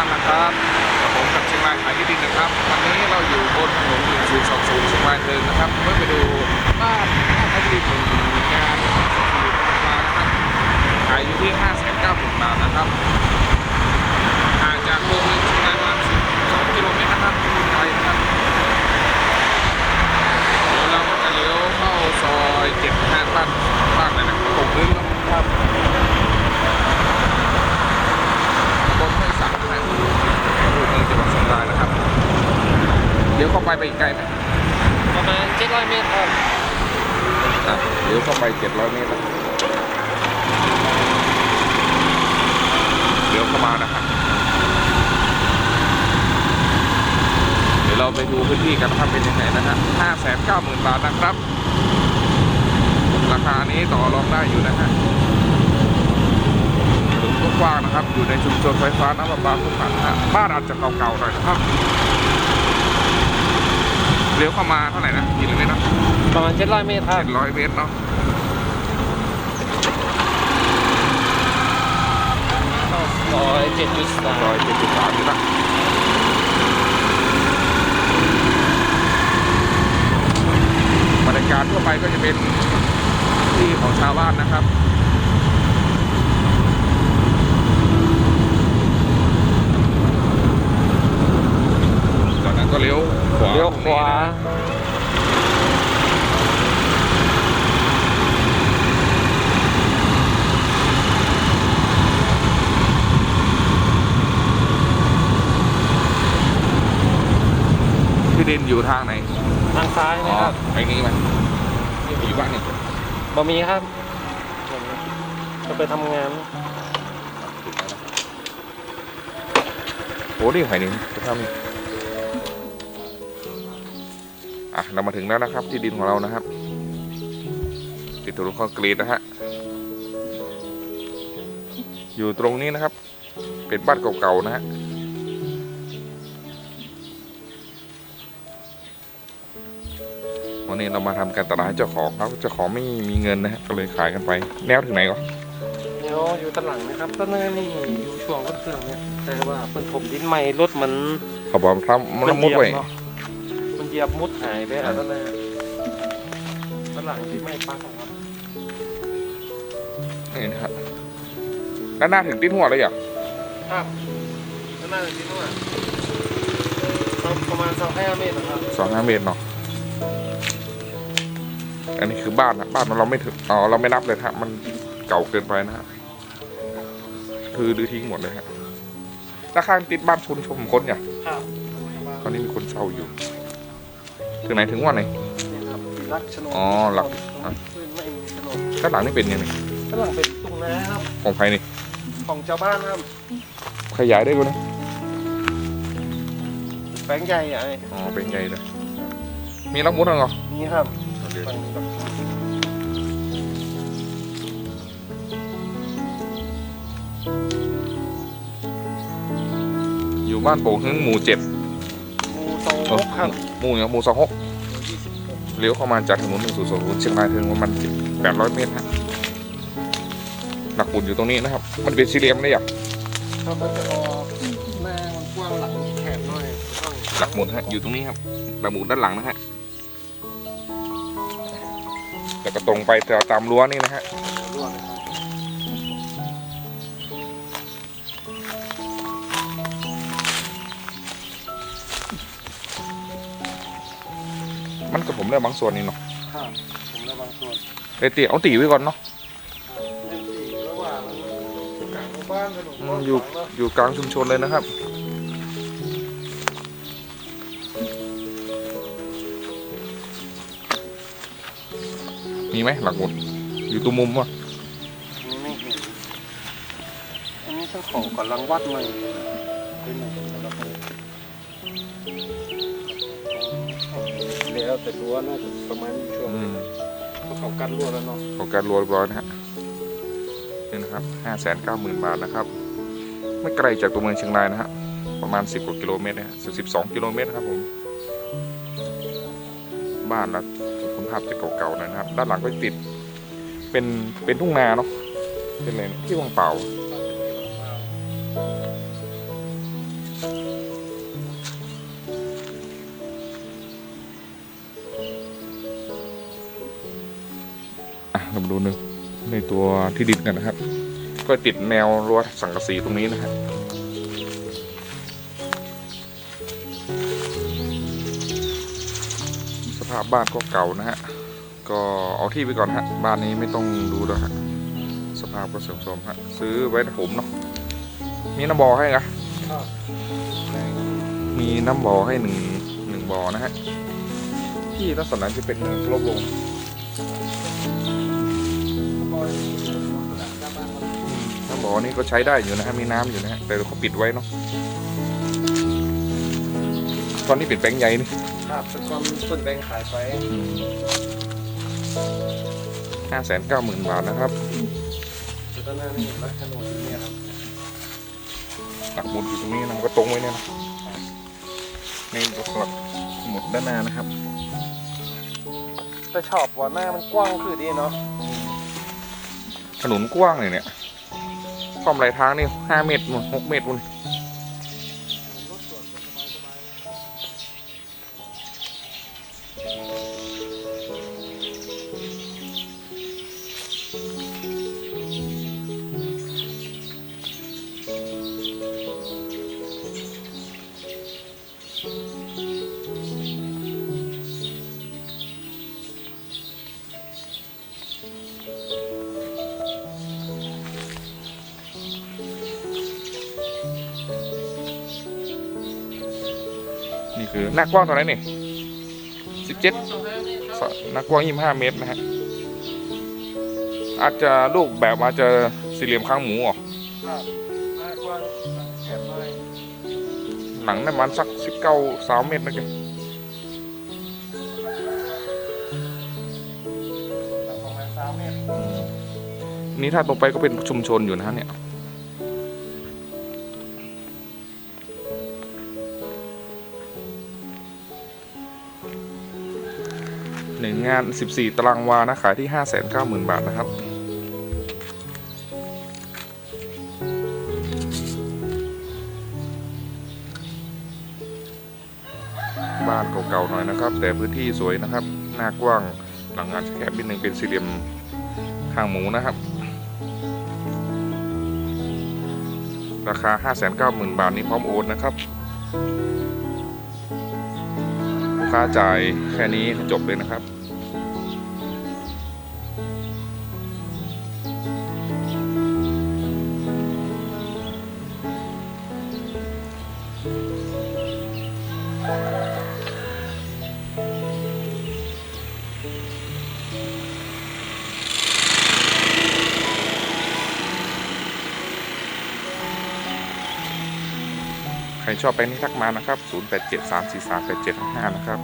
ท่านนะครับกับผมกับเชียงรายขายที่ดินนะครับ วันนี้เราอยู่บนถนน1020เชียงรายเดินนะครับเพื่อไปดูบ้านบ้านขายที่ดินงานสกีราคานะครับขายอยู่ที่5 9 0 0 0 0บาทนะครับห่างจากตัวเมืองเชียงรายประมาณ12กิโลเมตรนะครับไกลนะครับเดี๋ยวเราก็จะเลี้ยวเข้าซอย7ห้าบ้านบ้านไหนนะตกพื้นครับ ตำบลห้วยสังนะอำเภอเมืองจังหวัดเชียงรายนะครับ เดี๋ยวเข้า ไปไปอีกไกลไหมประมาณ 700 เมตรครับอะเดี๋ยวเข้าไป 700 เมตรนะเดี๋ยวเข้ามานะครับ เดี๋ยวเราไปดูพื้นที่กันนะครับเป็นยังไงนะฮะ590,000 บาทนะครับ ราคานี้ต่อรองได้อยู่นะฮะถนนกว้างนะครับ อยู่ในชุมชนไฟฟ้าน้ำประปาทุกขันฮะบ้านอาจจะเก่าๆหน่อยนะครับ เลี้ยวเข้ามาเท่าไหร่นะกี่กิโลเมตรนะประมาณ700เมตรครับ เจ็ดร้อยเมตรเนาะร้อยเจ็ดจุดสาร้อมยเจ็ดสิบสามนี่นะบรรยากาศทั่วไปก็จะเป็นที่ของชาวบ้านนะครับ จา กนั้นก็เลี้ยวขวาเลี้ยวขวาที่ดินอยู่ทางไหน ทางซ้ายอ๋อนะครับไอ้นี้ไหมอยู่บ้านนี่บะมีครับ จะไปทำงาน โอ้นี่ไผ่หนึ่งจะทำ อะเรามาถึงแล้วนะครับ ที่ดินของเรานะครับ ติดถนนคอนกรีตนะฮะอยู่ตรงนี้นะครับ เป็นบ้านเก่าๆนะฮะวันนี้เรามาทำการตลาดให้เจ้าของครับเจ้าของไม่มีเงินนะฮะก็เลยขายกันไป แนวถึงไหนก่อนเดี๋ยวอยู่ตานหลังนะครับต้นนี้นี่อยู่ช่วงรถเครื่องเนี่ยแต่ว่าเพิ่นถมดินใหม่รถมันเขาบอกทำมันมุดไว้ เนาะมันเหยียบมุดหายไปอะไรนั่นแหละตานหลังที่ไม่ปักครับนี่นะครับด้านหน้าถึงติ้นหัวเลยเหรอะครับนั่นน่าจะที่นู่นอะประมาณสองห้าเมตรนะครับสองห้าเมตรเนาะอันนี้คือบ้านนะบ้านมันเราไม่ถึงอ๋อเราไม่นับเลยนะฮะมันเก่าเกินไปนะฮะคือดื้อทิ้งหมดเลยฮะราคาติดบ้านชุนชมคนเนี่ยครับ ตอนนี้มีคนเช่าอยู่ ถึงไหนถึงว่าไหน รักโฉนอ๋อหลักอะ ไม่มีชนนข้านหลังนี่เป็นยังไงข้างหลังเป็นตุงนาครับของใครนี่ของชาวบ้านครับขยายได้กูนะแปลงใหญ่อะไอ้อ๋อเป็นไงเลยมีรับมุดเหรอนี่ครับเดี๋ยวฝั่งนี้ครับอยู่บ้านโป่งหึงหมู่เจ็ดหมูสองเออครับ หมู่อย่างหมู่สองหกยี่สิบหกเลี้ยวเข้ามาจากถนนหนึ่งศูนย์ศูนย์เชียงรายถึงประมาณแปดร้อยเมตรฮะหลักบุญอยู่ตรงนี้นะครับ มันเป็นสี่เหลี่ยมเลยอะครับมันจะออกหน้ามันกว้างหลังแคบหน่อยข้างหลักหมุดฮะอยู่ตรงนี้ครับหลักหมุดด้านหลังนะฮะแล้วก็ตรงไปแถวตามรั้วนี่นะฮะ ผมได้บางส่วนนี่เนาะครับผมระวังส่วนเอ้ยตีเอาตีไว้ก่อนเนาะหนึ่งสี่ระหว่างกลางหมู่บ้านถนนอืมอยู่อยู่กลางชุมชนเลยนะครับมีไหมหลักหมุดอยู่ตัวมุมวะนี่ไม่เห็นอันนี้เจ้าของก่อนรังวัดใหม่เป็น แล้วแต่รั้วน่าจะประมาณช่วงอืมเพราะเขากันรั้วแล้วเนาะของการรวมร้อยนะฮะนี่นะครับห้าแสนเก้าหมื่นบาทนะครับ ไม่ไกลจากตัวเมืองเชียงรายนะฮะประมาณสิบกว่ากิโลเมตรนะฮะสิบสองกิโลเมตรนะครับผม บ้านละคุณภาพจะเก่าๆหน่อยนะครับ ด้านหลังก็จะติด เป็นเป็นทุ่งนาเนาะเป็นอะไรนะที่ว่างเปล่า เรามาดูในในตัวที่ดินกันนะครับ ก็ติดแนวรั้วสังกะสีตรงนี้นะฮะสภาพบ้านก็เก่านะฮะก็เอาที่ไปก่อนฮะบ้านนี้ไม่ต้องดูแล้วฮะสภาพก็เสื่อมโทรมฮะซื้อไว้ผมเนาะมีน้ำบ่อให้กะครับมีน้ำบ่อให้หนึ่งหนึ่งบ่อนะฮะที่ลักษณะจะเป็นลบลง น้ำบ่อนี่ก็ใช้ได้อยู่นะฮะมีน้ำอยู่นะฮะแต่เขาปิดไว้เนาะตอนนี้ปิดแบงค์ใหญ่นี่ครับเป็นความต้นแบงขายไปห้าแสนเก้าหมื่นบาทนะครับจุดนั้นนี่รักถนนเนี่ยครับหลักหมุดอยู่ตรงนี้นะมันก็ตรงไว้เนี่ยนะนี่ก็สลักหมุดด้านหน้านะครับแต่ชอบว่าหน้ามันกว้างคือดีเนาะ ถนนกว้างเลยเนี่ยความไหลทางนี่ห้าเมตรหกเมตรบน นี่คือหน้ากว้างเท่าไหร่นี่สิบเจ็ดหน้ากว้างยี่ห้าเมตรนะฮะอาจจะรูปแบบอาจจะสี่เหลี่ยมข้างหมูอะครับหน้ากว้างแคบเลยหนังประมาณสักสิบเก้าสามเมตรนะแกแต่ประมาณสามเมตรนี่ถ้าตรงไปก็เป็นชุมชนอยู่นะฮะเนี่ย หนึ่งงาน 14 ตารางวานะขายที่ 590,000 บาทนะครับ บ้านเก่าๆหน่อยนะครับ แต่พื้นที่สวยนะครับ หน้ากว้างหลังงานแคบนิดนึงเป็นสี่เหลี่ยมข้างหมูนะครับ ราคา 590,000 บาทนี้พร้อมโอนนะครับ ค้าจ่ายแค่นี้จบเลยนะครับ รชอบไปนี่ทักมานะครับ 0873438755 นะครับ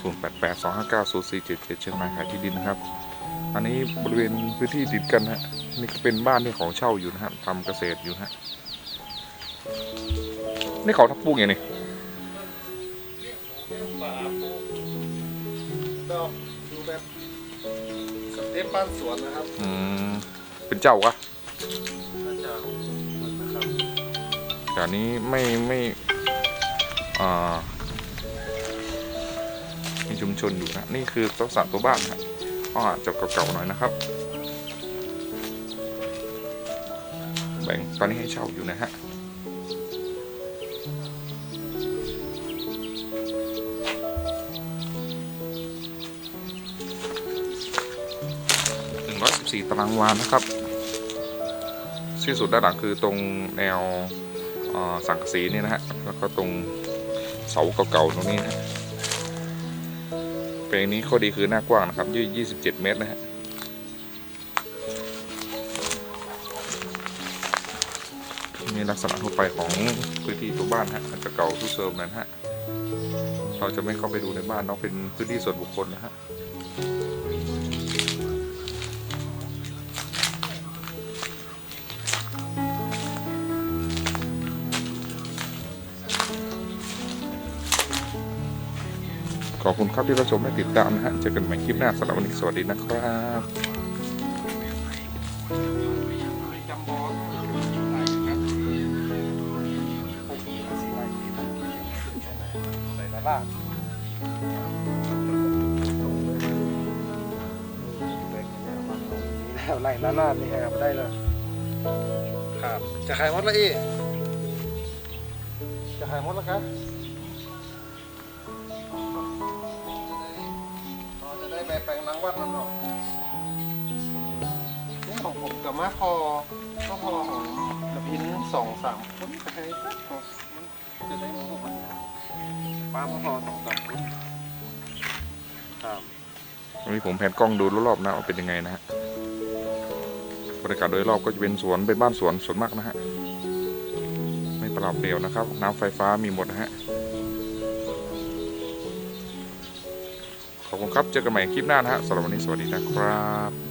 0882590477 เชียงรายขายที่ดินนะครับ อันนี้บริเวณพื้นที่ติดกันฮะ นี่ก็เป็นบ้านที่ของเช่าอยู่นะฮะทำเกษตรอยู่นะฮะ นี่เขาทับปลูกอย่างนี้ป่าปลูกดอกดูแบบสเต็ปบ้านสวนนะครับ อืม เป็นเจ้ากะ แต่นี้ไม่ไม่มีชุมชนอยู่นะ นี่คือตัวสัตว์ตัวบ้านนะก็อาจจะเก่าๆหน่อยนะครับ แบ่งตอนนี้ให้เช่าอยู่นะฮะหนึ่งร้อยสิบสี่ตารางวานะครับที่สุดด้านหลังคือตรงแนว สังกะสีนี่นะฮะ แล้วก็ตรงเสาเก่าๆตรงนี้นะเพลงนี้ข้อดีคือหน้ากว้างนะครับยืด27 เมตรนะฮะนี่ลักษณะทั่วไปของพื้นที่ตัวบ้านฮะอาจจะเก่าทุกเซิร์ฟนะฮะ เราจะไม่เข้าไปดูในบ้านเนาะเป็นพื้นที่ส่วนบุคคลนะฮะ ขอบคุณครับที่รับชมและติดตามนะฮะเจอกันใหม่คลิปหน้าสำหรับวันนี้สวัสดีนะครับบ้านล่างแบ่ล้วไหลล้านล้านนี่หามาได้เลยครับ จะขายหมดละอีจะขายหมดล้วครับ ไปลงล้างวัดมันเนาะนี่ของผมกับมาคอก็พอของกระพินสองสามคนจะให้สักมันจะได้หมูมันป้ามาพอสองสามคนครับวันนี้ผมแผนกล้องดูรอบๆนะว่าเป็นยังไงนะฮะบรรยากาศโดยรอบก็จะเป็นสวนเป็นบ้านสวนสวนมากนะฮะไม่เปล่าเปลี่ยวนะครับ น้ำไฟฟ้ามีหมดนะฮะ ขอบคุณครับ เจอกันใหม่คลิปหน้านะฮะสำหรับวันนี้สวัสดีนะครับ